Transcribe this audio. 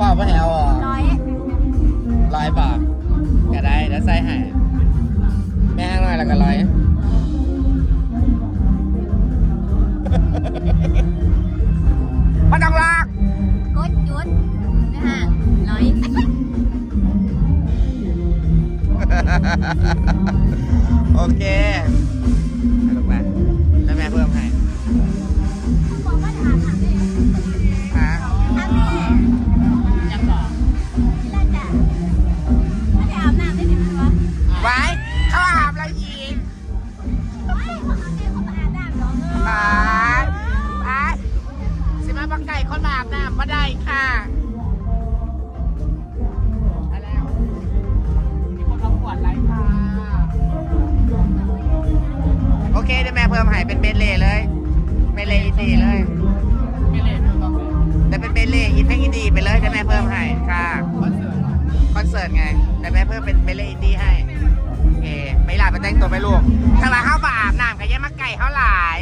ป้าไม่แหวอะร้อยร้อยป่ะก็ได้เดี๋ยวใส่ให้แม่หน่อยแล้วก็ร้อยมานต้องลากกดหยุดไม่ห่างร้อยโอเค ไก่คนมาอาบน้ำมาได้ค่ะได้แล้วมีคนมาขวดไรค่ะ โอเคเดี๋ยวแม่เพิ่มให้เป็นเบนเล่เลย เบนเล่อินดีเลยเบนเล่ต้องเลยแต่เป็นเบนเล่อินให้อินดีไปเลยเดี๋ยวแม่เพิ่มให้ค่ะคอนเสิร์ตไงเดี๋ยวแม่เพิ่มเป็นเบนเล่อินดีให้ โอเค ไม่หลาไปแต่งตัวไปลูกถ้ามาเข้ามาอาบน้ำกับยังมาไก่เขาหลาย